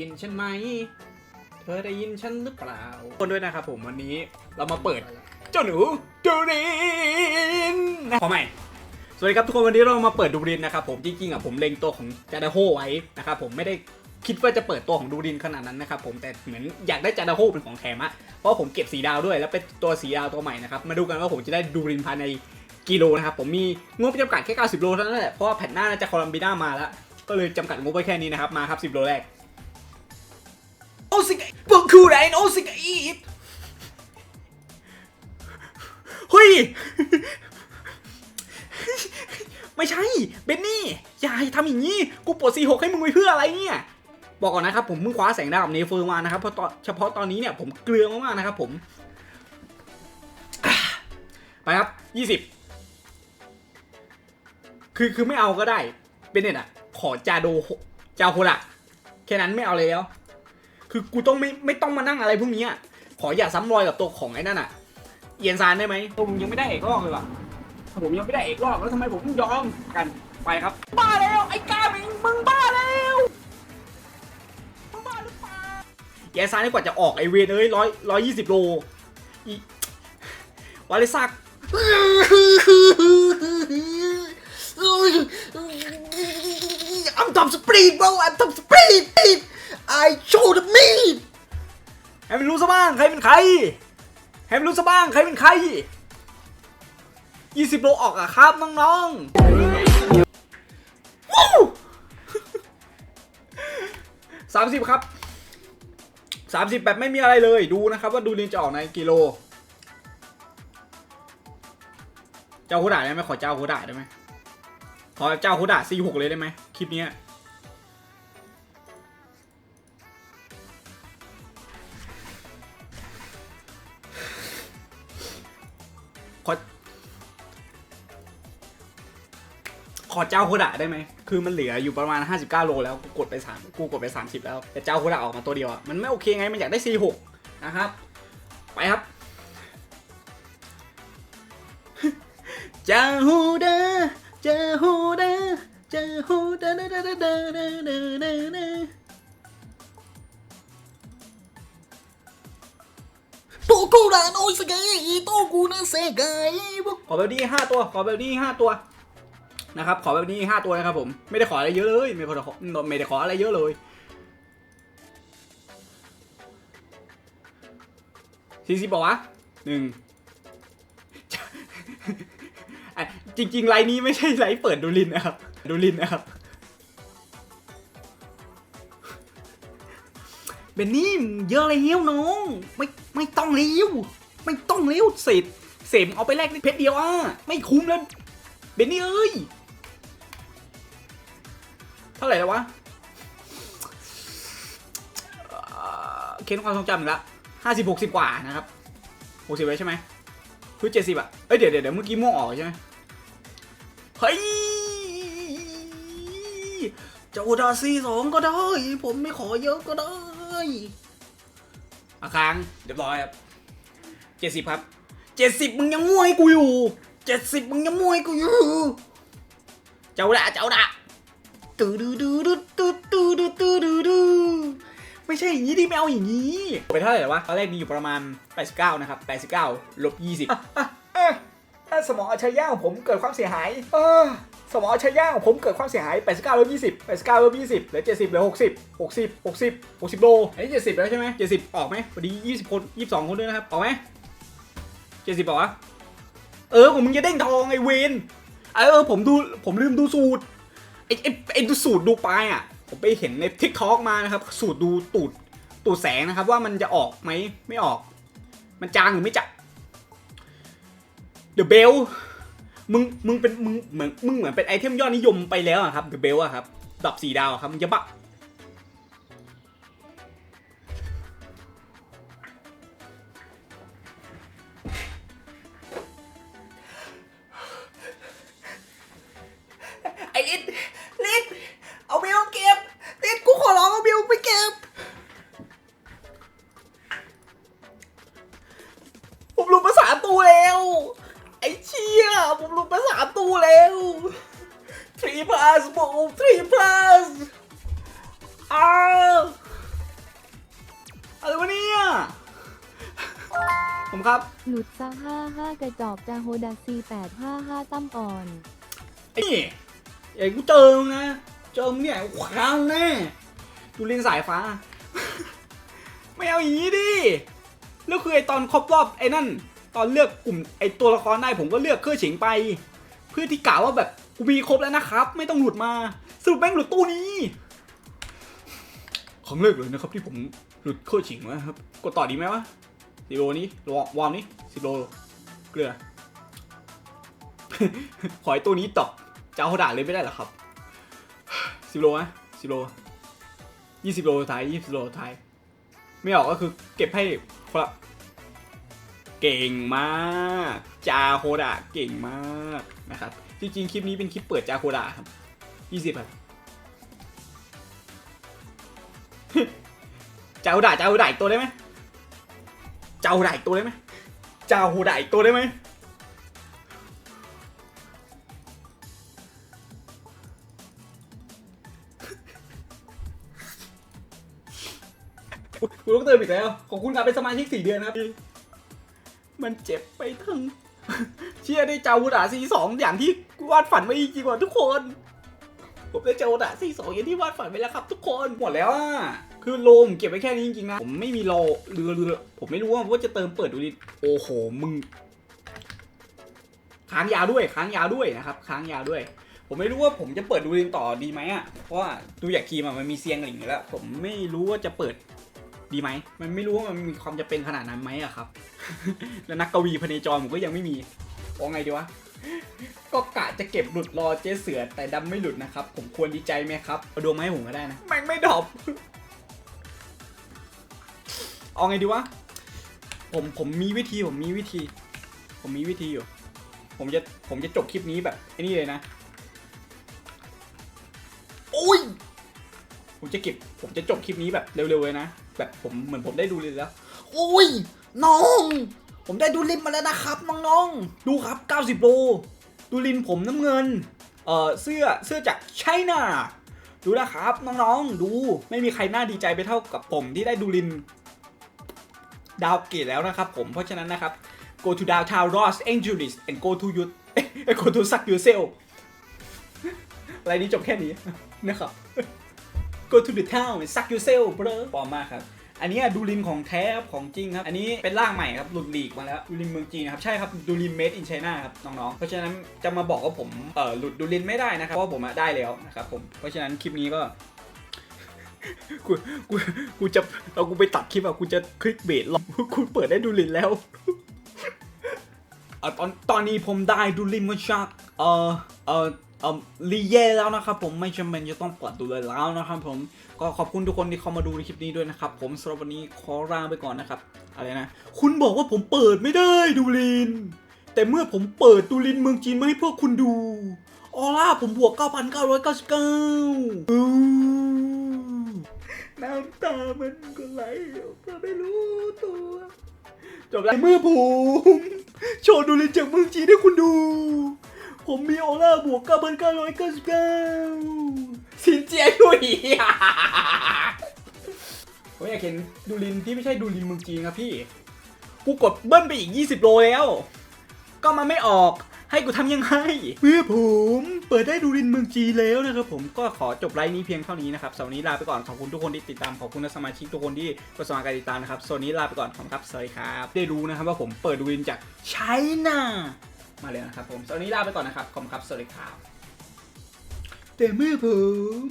ยินฉันไหม เธอได้ยินฉันหรือเปล่า คนด้วยนะครับผมวันนี้เรามาเปิด เจ้าหนูดูรินนะขอใหม่ สวัสดีครับทุกคนวันนี้เรามาเปิดดูรินนะครับผมจริงๆอะผมเล็งตัวของจาดาโฮไว้นะครับผมไม่ได้คิดว่าจะเปิดตัวของดูรินขนาดนั้นนะครับผมแต่เหมือนอยากได้จาดาโฮเป็นของแถมอะเพราะผมเก็บสีดาวด้วยแล้วเป็นตัวสีดาวตัวใหม่นะครับมาดูกันว่าผมจะได้ดูรินภายในกิโลนะครับผมมีงบจำกัดแค่ 90 โลเท่านั้นแหละเพราะว่าแผ่นหน้าน่าจะคอลัมบีน่ามาแล้วก็เลยจำกัดงบไว้แค่นี้นะครับมาครับ 10 โลแรก โอซิกเบิร์คูไรนโอซิกอีทเฮ้ย ไม่ใช่ เบนนี่ อย่าให้ทำอย่างนี้ กูปวดซีหกให้มึงไปเพื่ออะไรเนี่ย บอกก่อนนะครับ ผมเพิ่งคว้าแสงดาวกับเนเฟอร์มานะครับ เพราะตอนเฉพาะตอนนี้เนี่ยผมเกลือมากๆนะครับผม ไปครับ 20 คือคือไม่เอาก็ได้ เบนเน็ตอะขอจาโดจาโฮระแค่นั้นไม่เอาเลยแล้ว คือกูต้องไม่ไม่ต้องมานั่งอะไรพวกนี้อะขออย่าซ้ำรอยกับตัวของไอ้นั่นอะเอียนซานได้ไหมผมยังไม่ได้เอกรอบเลยว่ะถ้าผมยังไม่ได้เอกรอบแล้วทำไมผมต้องยอมกันไปครับ บ้าแล้วไอ้กามิงมึงบ้าแล้วมึงบ้าหรือเปล่าเอียนซานนี่กว่าจะออกไอเวนเอ้ยร้อยร้อยยี่สิบโลอีวาเลซัก ให้มันรู้ซะบ้างใครเป็นใคร 20 โลออกอะครับน้องๆวู้สามสิบครับสามสิบแบบไม่มีอะไรเลยดูนะครับ ว่าดูลินจะออกในกิโล เจ้าโคดาได้ไหมขอเจ้าโคดาได้ไหมขอเจ้าโคดาซีหกเลยได้ไหมคลิปเนี้ อเจ้าโคดะได้ไหมคือมันเหลืออยู่ประมาณ 59 โลแล้วกูกดไป3กูกดไป 30 แล้วแต่เจ้าโคดะออกมาตัวเดียวอะมันไม่โอเคไงมันอยากได้ C6 นะครับ ไปครับเจ้าโคดะเจ้าโคดะเจ้าโคดะดะดะดะดะดะดะโตกูรานโอ้สเกอีโตกูนะเซเกยขอเบลดี้ห้าตัว ขอเบลดี้ห้าตัว นะครับขอแบบนี้5ตัวนะครับผมไม่ได้ขออะไรเยอะเลยไม่ได้ขอไม่ได้ขออะไรเยอะเลยสี่สิบบอกวะหนึ่งจริงๆไลน์นี้ไม่ใช่ไลน์เปิดดูลินนะครับดูลินนะครับเบนนี่เยอะเลยเฮี้ยวน้องไม่ไม่ต้องเลี้ยวไม่ต้องเลี้ยวเสร็จเสมเอาไปแลกเพชรเดียวอะไม่คุ้มแล้วเบนนี่เอ้ย เท่าไหร่แล้ววะเค้นความทรงจำอีกละห้าสิบหกสิบกว่านะครับหกสิบไว้ใช่ไหมคือเจ็ดสิบอะเอ้ยเดี๋ยวเดี๋ยวเมื่อกี้ม่วงออกใช่ไหมเฮ้ยเจ้าดาซีสองก็ได้ ผมไม่ขอเยอะก็ได้อาค้างเรียบร้อยครับเจ็ดสิบครับเจ็ดสิบมึงยังม่วให้กูอยู่เจ็ดสิบมึงยังม่วให้กูอยู่ เจ้าดาเจ้าดา ตูดูดูดูตูดูดูตูดูดูไม่ใช่อย่างนี้ดิไม่เอาอย่างนี้ ไปเท่าไหร่วะตอนแรกมีอยู่ประมาณ 89 นะครับ 89 ลบ 20อะอะอะสมองอัจฉริยะของผมเกิดความเสียหายสมองอัจฉริยะของผมเกิดความเสียหาย 89ลบ20 89ลบ20เหลือ70เหลือ60 60 60 60โลอันนี้70 แล้วใช่ไหม70 ออกไหมวันนี้ 20 คน 22 คนด้วยนะครับ ออกไหม70บอกวะเออผมมึงจะเด้งทองไอ้เวนเออผมดูผมลืมดูสูตร ไอ้ไอ้ไอ้ดูสูตรดูปลายอะ ผมไปเห็นในทิกทอกมานะครับ สูตรดูตูดตูดแสงนะครับ ว่ามันจะออกไหมไม่ออก มันจางหรือไม่จัดเดอะเบลมึงมึงเป็นมึงเหมือนมึงเหมือนเป็นไอเทมยอดนิยมไปแล้วอะครับเดอะเบลอะครับดับสี่ดาวครับมึงจะบะ ชี่ยผมรู้ภาษาตัวแล้ว3 plus บอก3 plus อ้าวอะไรวะเนี่ยผมครับ หลุดซะห้าห้ากระจอกจาโฮดาซีแปดห้าห้าตั้มอ่อนไอ้นี่ไอ้กูเจอมึงนะ เจอมึงเนี่ยคว้างแน่ดูเรียนสายฟ้า ไม่เอาอย่างนี้ดิ แล้วคือไอตอนครบรอบไอ้นั่น ตอนเลือกกลุ่มไอตัวละครได้ผมก็เลือกเครื่องเฉิงไป เพื่อที่กล่าวว่าแบบกูมีครบแล้วนะครับ ไม่ต้องหลุดมาสรุปแม่งหลุดตู้นี้ครั้งแรกเลยนะครับที่ผมหลุดเครื่องเฉิงนะครับกดต่อดีไหมวะสิโลนี้วอร์มวอมนี้สิโลเกลือขอไอตัวนี้ตอบจะเอาด่าเลยไม่ได้หรอครับสิโลไหมสิโลยี่สิบโลท้ายยี่สิบโลท้าย ไม่ออกก็คือเก็บให้คนละ เก่งมาก จาโคดะเก่งมากนะครับ จริงๆ คลิปนี้เป็นคลิปเปิดจาโคดะครับยี่สิบครับจาโคดะจาโคดะอีกตัวได้ไหมจาโคดะอีกตัวได้ไหมจาโคดะอีกตัวได้ไหมคุณต้องเติมอีกแล้ว ขอบคุณครับเป็นสมาชิกสี่เดือนครับ มันเจ็บไปทั้ง เชียได้เจ้าวุดาซีสองอย่างที่วาดฝันไว้จริงๆว่ะทุกคน ผมได้เจ้าวุดาซีสองอย่างที่วาดฝันไว้แล้วครับ ทุกคนหมดแล้วอะคือโลมเก็บไว้แค่นี้จริงๆนะผมไม่มีโลเรือเรือผมไม่รู้ว่าว่าจะเติมเปิดดูดิโอ้โหมึงค้างยาวด้วยค้างยาวด้วยนะครับค้างยาวด้วย ผมไม่รู้ว่าผมจะเปิดดูดินต่อดีไหมอะเพราะว่าดูอยากทีมอะมันมีเซียงหลิงอยู่แล้ว ผมไม่รู้ว่าจะเปิดดีไหมมันไม่รู้ว่ามันมีความจะเป็นขนาดนั้นไหมอะครับ แล้วนักกวีพเนจรผมก็ยังไม่มีว่าไงดีวะ ก็กะจะเก็บหลุดรอเจ๊เสือแต่ดำไม่หลุดนะครับ ผมควรดีใจไหมครับเอาดวงมาให้ผมก็ได้นะแม่งไม่ดรอปเอาไงดีวะ ผมผมมีวิธีผมมีวิธี ผมมีวิธีอยู่ ผมจะผมจะจบคลิปนี้แบบไอ้นี่เลยนะโอ้ยผมจะเก็บผมจะจบคลิปนี้แบบเร็วๆเลยนะ แบบผมเหมือนผมได้ดูเลยแล้วโอ้ย น้อง ผมได้ดูลิมมาแล้วนะครับน้องๆ ดูครับ 90 โล ดูลินผมน้ำเงิน เอ่อ เสื้อ เสื้อจากไชน่า ดูนะครับน้องๆ ดู ไม่มีใครน่าดีใจไปเท่ากับผมที่ได้ดูลินดาวเกตแล้วนะครับผม เพราะฉะนั้นนะครับ go to downtown Los Angeles and go to you go to suck yourself อะไรนี้จบแค่นี้นะครับ go to the town and suck yourself bro ปลอมมากครับ อันนี้ดูลินของแท้ครับของจริงครับ อันนี้เป็นร่างใหม่ครับหลุดลีกมาแล้วดูลินเมืองจีนนะครับ ใช่ครับดูลินเมดอินไชน่าครับน้องๆ เพราะฉะนั้นจะมาบอกว่าผมเอ่อหลุดดูลินไม่ได้นะครับเพราะว่าผมได้แล้วนะครับผม เพราะฉะนั้นคลิปนี้ก็กูกูกูจะเอากูไปตัดคลิปอะกูจะคลิกเบสหรอกกูเปิดได้ดูลินแล้วอ่อตอนตอนนี้ผมได้ดูลินมาจากเออเออ เอ่อลีเย่แล้วนะครับผมไม่จำเป็นจะต้องเปิดดูเลยแล้วนะครับผมก็ขอบคุณทุกคนที่เข้ามาดูในคลิปนี้ด้วยนะครับผมสำหรับวันนี้ขอลาไปก่อนนะครับอะไรนะ คุณบอกว่าผมเปิดไม่ได้ดูลิน แต่เมื่อผมเปิดดูลินเมืองจีนมาให้พวกคุณดูออร่าผมบวก 9,999อู้น้ำตามันก็ไหลออกมาไม่รู้ตัวจบแล้วเมื่อผมโชว์ดูเลยจากเมืองจีนให้คุณดู ผมมีออร่าบวก9,999สินเจียดุยผมอยากเห็นดูลินที่ไม่ใช่ดูลินเมืองจีนครับพี่ กูกดเบิ้ลไปอีก 20 โลแล้ว ก็มันไม่ออก ให้กูทำยังไงเมื่อผมเปิดได้ดูรินเมืองจีนแล้วนะครับผมก็ขอจบไลฟ์นี้เพียงเท่านี้นะครับสำหรับวันนี้ลาไปก่อนขอบคุณทุกคนที่ติดตามขอบคุณสมาชิกทุกคนที่กดสมัครการติดตามนะครับส่วนนี้ลาไปก่อนขอบคุณครับสวัสดีครับ ได้รู้นะครับว่าผมเปิดดูรินจากไชน่า มาเลยนะครับผมสำหรับวันนี้ลาไปก่อนนะครับขอบคุณครับ สวัสดีครับ แต่เมื่อผม